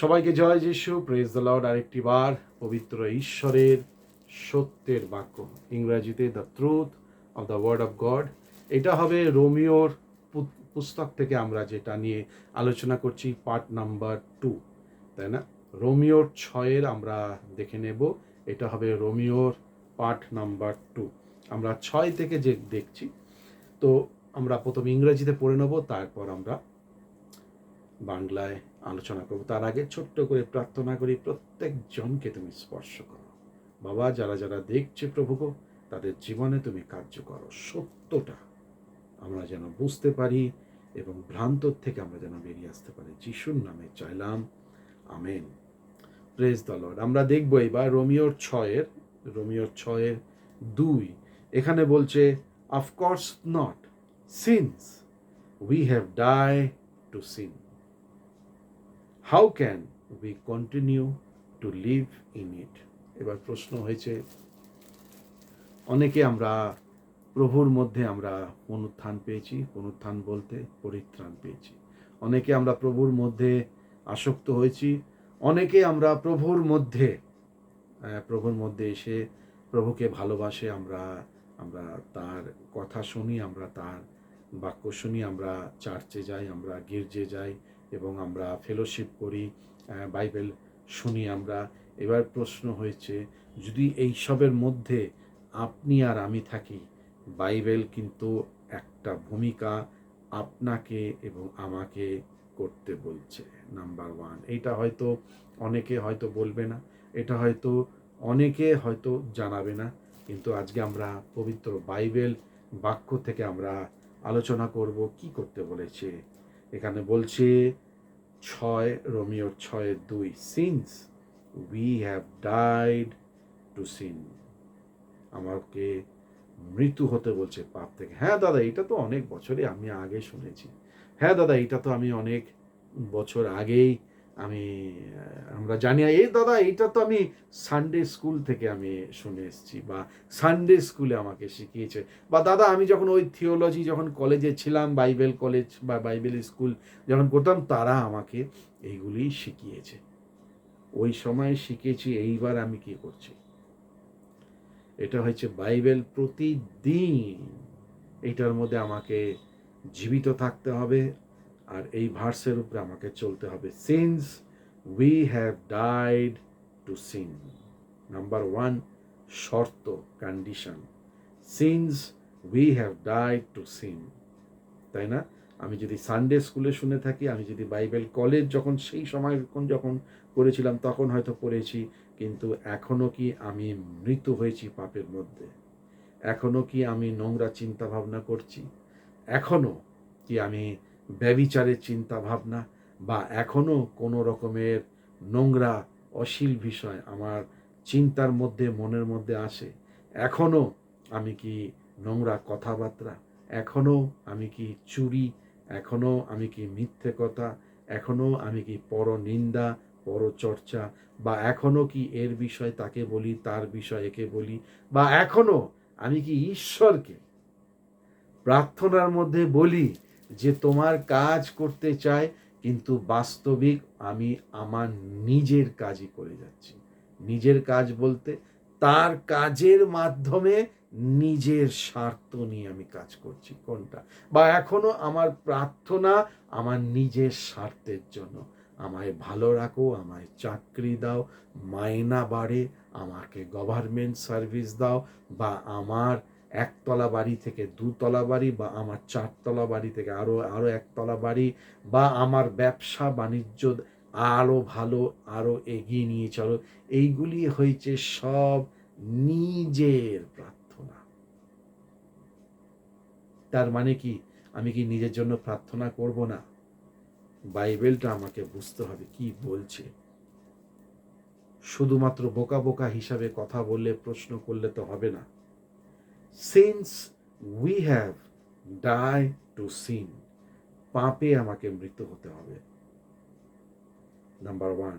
সবাইকে জয় যিশু praise the Lord আরেকটি বার পবিত্র ঈশ্বরের সত্যের বাক্য। ইংরাজিতে the truth of the word of God এটা হবে রোমিওর পুস্তক থেকে আমরা যেটা নিয়ে আলোচনা করছি পার্ট নাম্বার টু তাই না? রোমিওর ছয়ের আমরা দেখে নেব। এটা হবে রোমিওর পার্ট নাম্বার টু আমরা ছয় থেকে যে দেখছি, তো আমরা প্রথম ইংরেজিতে পড়ে নেব, তারপর আমরা বাংলায় আলোচনা করব। তার আগে ছোট্ট করে প্রার্থনা করি, প্রত্যেকজনকে তুমি স্পর্শ করো। বাবা, যারা যারা দেখছে প্রভুকে তাদের জীবনে তুমি কার্য করো। সত্যটা আমরা যেন বুঝতে পারি এবং ভ্রান্তর থেকে আমরা যেন বেরিয়ে আসতে পারি। যিশুর নামে চাইলাম, আমেন। প্রেজ দ্য আমরা দেখব এবার রোমিওর ছয়ের রোমিওর ছয়ের দুই। এখানে বলছে of course not since we have die to sin how can we continue to live in it এবার প্রশ্ন হয়েছে, অনেকে আমরা প্রভুর মধ্যে আমরা পুনরুত্থান পেয়েছি, পুনরুত্থান বলতে পরিত্রাণ পেয়েছি। অনেকে আমরা প্রভুর মধ্যে আসক্ত হয়েছি, অনেকে আমরা প্রভুর মধ্যে প্রভুর মধ্যে এসে প্রভুকে ভালোবাসে, আমরা আমরা তার কথা শুনি, আমরা তার বাক্য শুনি, আমরা চার্চে যাই, আমরা গির্জে যাই এবং আমরা ফেলোশিপ করি বাইবেল শুনি আমরা। এবার প্রশ্ন হয়েছে, যদি এই সবের মধ্যে আপনি আর আমি থাকি বাইবেল কিন্তু একটা ভূমিকা আপনাকে এবং আমাকে করতে বলছে নাম্বার ওয়ান এটা হয়তো অনেকে হয়তো বলবে না, এটা হয়তো অনেকে হয়তো জানাবে না, কিন্তু আজকে আমরা পবিত্র বাইবেল বাক্য থেকে আমরা আলোচনা করব, কি করতে বলেছে? এখানে বলছে ছয়, রোমিও ছয়ের দুই since we have died to sin আমাকে মৃত্যু হতে বলছে পাপ থেকে। হ্যাঁ দাদা, এটা তো অনেক বছরে আমি আগে শুনেছি। হ্যাঁ দাদা, এটা তো আমি অনেক বছর আগেই আমি আমরা জানি, এই দাদা এটা তো আমি সানডে স্কুল থেকে আমি শুনে এসেছি বা সানডে স্কুলে আমাকে শিখিয়েছে। বা দাদা, আমি যখন ওই থিওলজি যখন কলেজে ছিলাম বাইবেল কলেজ বা বাইবেল স্কুল যখন করতাম, তারা আমাকে এইগুলি শিখিয়েছে। ওই সময় শিখেছি, এইবার আমি কি করছি? এটা হচ্ছে বাইবেল প্রতিদিন। এইটার মধ্যে আমাকে জীবিত থাকতে হবে। আর এই ভার্সের উপরে আমাকে চলতে হবে। Since we have died to sin number one শর্ত condition since we have died to sin তাই না? আমি যদি সানডে স্কুলে শুনে থাকি, আমি যদি বাইবেল কলেজ যখন সেই সময় যখন করেছিলাম তখন হয়তো পড়েছি, কিন্তু এখনও কি আমি মৃত হয়েছি পাপের মধ্যে? এখনও কি আমি নোংরা চিন্তা ভাবনা করছি? এখনও কি আমি ব্যবিচারের চিন্তা ভাবনা বা এখনও কোনো রকমের নোংরা, অশ্লীল বিষয় আমার চিন্তার মধ্যে, মনের মধ্যে আসে। এখনও আমি কি নোংরা কথাবার্তা? এখনও আমি কি চুরি? এখনও আমি কি মিথ্যে কথা? এখনও আমি কি পর পরনিন্দা, পরচর্চা? বা এখনও কি এর বিষয় তাকে বলি, তার বিষয় একে বলি? বা এখনও আমি কি ঈশ্বরকে প্রার্থনার মধ্যে বলি? যে তোমার কাজ করতে চায়, কিন্তু বাস্তবিক আমি আমার নিজের কাজই করে যাচ্ছি। নিজের কাজ বলতে তার কাজের মাধ্যমে নিজের স্বার্থ নিয়ে আমি কাজ করছি। কোনটা? বা এখনও আমার প্রার্থনা আমার নিজের স্বার্থের জন্য। আমায় ভালো রাখো, আমায় চাকরি দাও, মাইনা বাড়ে, আমাকে গভর্নমেন্ট সার্ভিস দাও বা আমার একতলা বাড়ি থেকে দুতলা বাড়ি বা আমার চারতলা বাড়ি থেকে আরও আরও একতলা বাড়ি বা আমার ব্যবসা বাণিজ্য আরও ভালো আরও এগিয়ে নিয়ে চলো। এইগুলি হয়েছে সব নিজের প্রার্থনা। তার মানে কি? আমি কি নিজের জন্য প্রার্থনা করব না? বাইবেলটা আমাকে বুঝতে হবে কি বলছে। শুধুমাত্র বোকা বোকা হিসাবে কথা বললে, প্রশ্ন করলে তো হবে না। Since we have die to sin পাপে আমাকে মৃত্যু হতে হবে। নাম্বার ওয়ান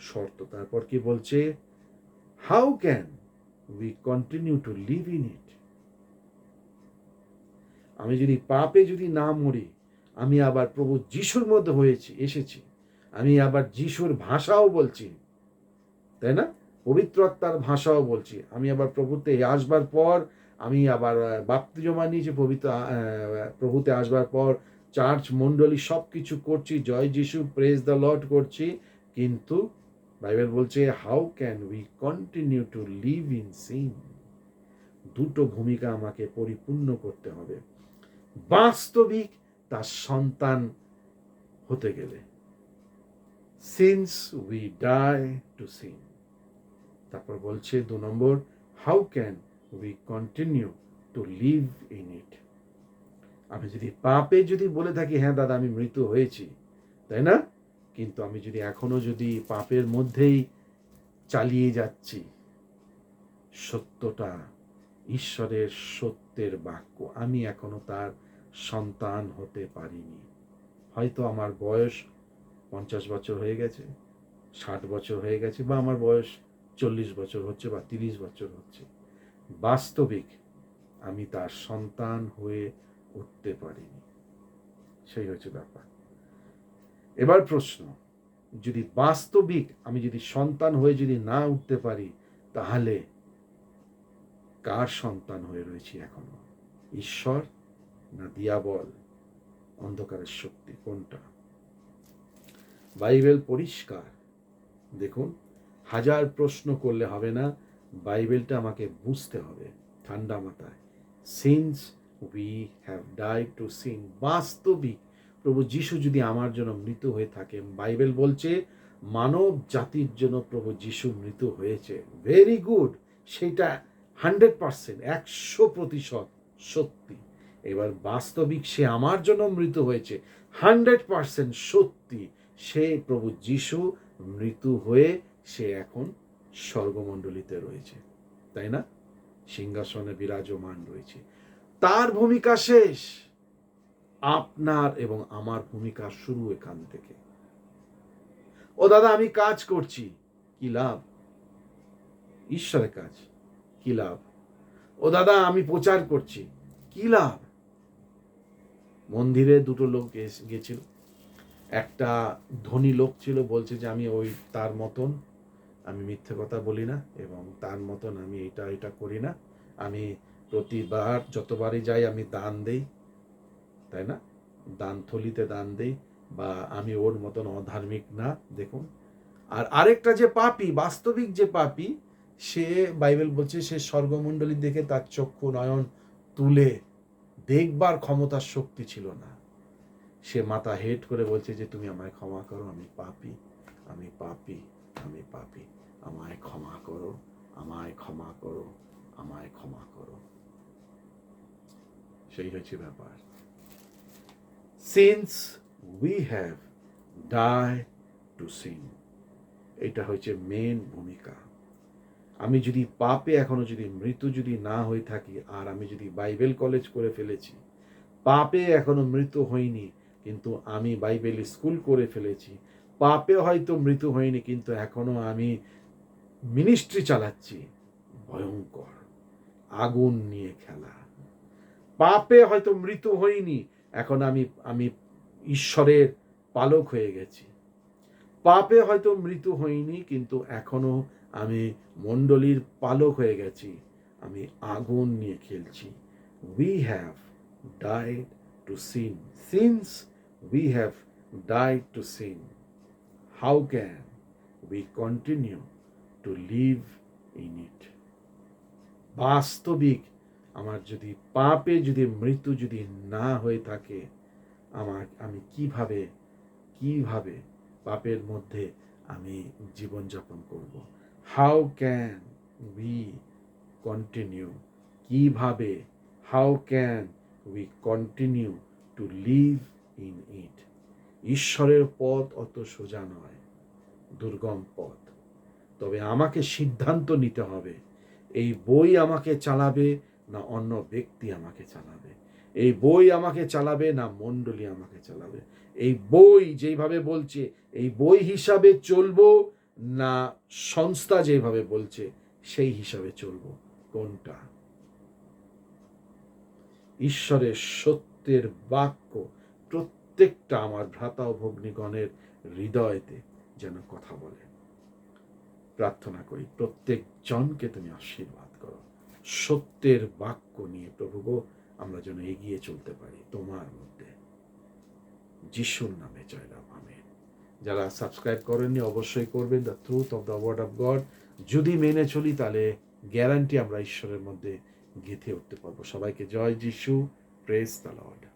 শর্ত। তারপর কি বলছে? How can we continue to live in it আমি যদি পাপে যদি না মরি, আমি আবার প্রভু যিশুর মধ্যে হয়েছি, এসেছি। আমি আবার যিশুর ভাষাও বলছি। তাই না? পবিত্র আত্মার ভাষাও বলছি। আমি আবার প্রভুতে আসবার পর আমি আবার বাপ্তিজমা নিয়েছি, পবিত্র প্রভুতে আসবার পর চার্চ মণ্ডলী সব কিছু করছি, জয় যিশু প্রেজ দ্য লর্ড করছি, কিন্তু বাইবেল বলছে how can we continue to live in sin দুটো ভূমিকা আমাকে পরিপূর্ণ করতে হবে। বাস্তবিক তার সন্তান হতে গেলে। Since we die to sin তারপর বলছে দু নম্বর how can we continue to live in it আমি যদি পাপে যদি বলে থাকি হ্যাঁ দাদা, আমি মৃত্যু হয়েছি, তাই না? কিন্তু আমি যদি এখনও যদি পাপের মধ্যেই চালিয়ে যাচ্ছি, সত্যটা ঈশ্বরের সত্যের বাক্য। আমি এখনও তার সন্তান হতে পারিনি। হয়তো আমার বয়স পঞ্চাশ বছর হয়ে গেছে, ষাট বছর হয়ে গেছে, বা আমার বয়স চল্লিশ বছর হচ্ছে, বা তিরিশ বছর হচ্ছে। বাস্তবিক আমি তার সন্তান হয়ে উঠতে পারিনি। সেই হচ্ছে ব্যাপার। এবার প্রশ্ন, যদি বাস্তবিক আমি যদি সন্তান হয়ে যদি না উঠতে পারি, তাহলে কার সন্তান হয়ে রয়েছি এখনও? ঈশ্বর না দিয়াবল? অন্ধকারের শক্তি কোনটা? বাইবেল পরিষ্কার। দেখুন, হাজার প্রশ্ন করলে হবে না বাইবেলটা আমাকে বুঝতে হবে ঠান্ডা মাথায়। Since we have died to sin বাস্তবিক প্রভু যিশু যদি আমার জন্য মৃত হয়ে থাকে, বাইবেল বলছে, মানব জাতির জন্য প্রভু যিশু মৃত হয়েছে। ভেরি গুড সেটা হান্ড্রেড পার্সেন্ট, একশো প্রতিশত সত্যি। এবার বাস্তবিক সে আমার জন্য মৃত হয়েছে, হান্ড্রেড পার্সেন্ট সত্যি, সে প্রভু যিশু মৃত্যু হয়ে সে এখন স্বর্গমণ্ডলীতে রয়েছে, তাই না? সিংহাসনে বিরাজমান রয়েছে। তার ভূমিকা শেষ। আপনার এবং আমার ভূমিকা শুরু এখান থেকে। ও দাদা, আমি কাজ করছি। কি লাভ? ঈশ্বরের কাজ। কি লাভ? ও দাদা, আমি প্রচার করছি। কি লাভ? মন্দিরে দুটো লোক গেছিল। একটা ধনী লোক ছিল, বলছে যে আমি ওই তার মতন আমি মিথ্যে কথা বলি না এবং তার মতন আমি এটা এটা করি না। আমি প্রতিবার যতবারই যাই, আমি দান দেই, তাই না? দান থলিতে দান দেই বা আমি ওর মতন অধার্মিক না, দেখুন। আর আরেকটা যে পাপি, বাস্তবিক যে পাপি, সে বাইবেল বলছে সে স্বর্গমণ্ডলী দেখে তার চক্ষু নয়ন তুলে দেখবার ক্ষমতার শক্তি ছিল না। সে মাথা হেট করে বলছে যে, তুমি আমায় ক্ষমা করো, আমি পাপি আমি পাপি আমি পাপি। আমায় ক্ষমা করো, আমায় ক্ষমা করো, আমায় ক্ষমা করো। সেই হচ্ছে ব্যাপার। Since we have die to sin এটা হচ্ছে মেন ভূমিকা। আমি যদি পাপে এখনও যদি মৃত্যু যদি না হয়ে থাকি, আর আমি যদি বাইবেল কলেজ করে ফেলেছি, পাপে এখনও মৃত্যু হয়নি, কিন্তু আমি বাইবেল স্কুল করে ফেলেছি, পাপে হয়তো মৃত্যু হয়নি, কিন্তু এখনও আমি মিনিস্ট্রি চালাচ্ছি। ভয়ঙ্কর। আগুন নিয়ে খেলা। পাপে হয়তো মৃত্যু হইনি এখন আমি আমি ঈশ্বরের পালক হয়ে গেছি। পাপে হয়তো মৃত্যু হইনি কিন্তু এখনও আমি মণ্ডলীর পালক হয়ে গেছি। আমি আগুন নিয়ে খেলছি। We have died to sin since we have died to sin how can we continue to live in it বাস্তবিক আমার যদি পাপে যদি মৃত্যু যদি না হয়ে থাকে, আমার, আমি কীভাবে কীভাবে পাপের মধ্যে আমি জীবনযাপন করব? হাউ ক্যান উই কন্টিনিউ কীভাবে how can we continue to live in it ঈশ্বরের পথ অত সোজা নয়, দুর্গম পথ। তবে আমাকে সিদ্ধান্ত নিতে হবে। এই বই আমাকে চালাবে না অন্য ব্যক্তি আমাকে চালাবে। এই বই আমাকে চালাবে না মণ্ডলী আমাকে চালাবে। এই বই যেইভাবে বলছে, এই বই হিসাবে চলবো না সংস্থা যেভাবে বলছে, সেই হিসাবে চলবো। কোনটা? ঈশ্বরের সত্যের বাক্য প্রত্যেকটা আমার ভ্রাতা ও ভগ্নীগণের হৃদয়তে যেন কথা বলে। প্রার্থনা করি প্রত্যেক জনকে তুমি আশীর্বাদ করো। সত্যের বাক্য নিয়ে প্রভু গো, আমরা যেন এগিয়ে চলতে পারি তোমার মধ্যে। যিশুর নামে জয়রাম আমেন। যারা সাবস্ক্রাইব করেননি, অবশ্যই করবেন the truth of the word of God যদি মেনে চলি, তাহলে গ্যারান্টি আমরা ঈশ্বরের মধ্যে গেঁথে উঠতে পারব। সবাইকে জয় যিশু প্রেস দ্য লর্ড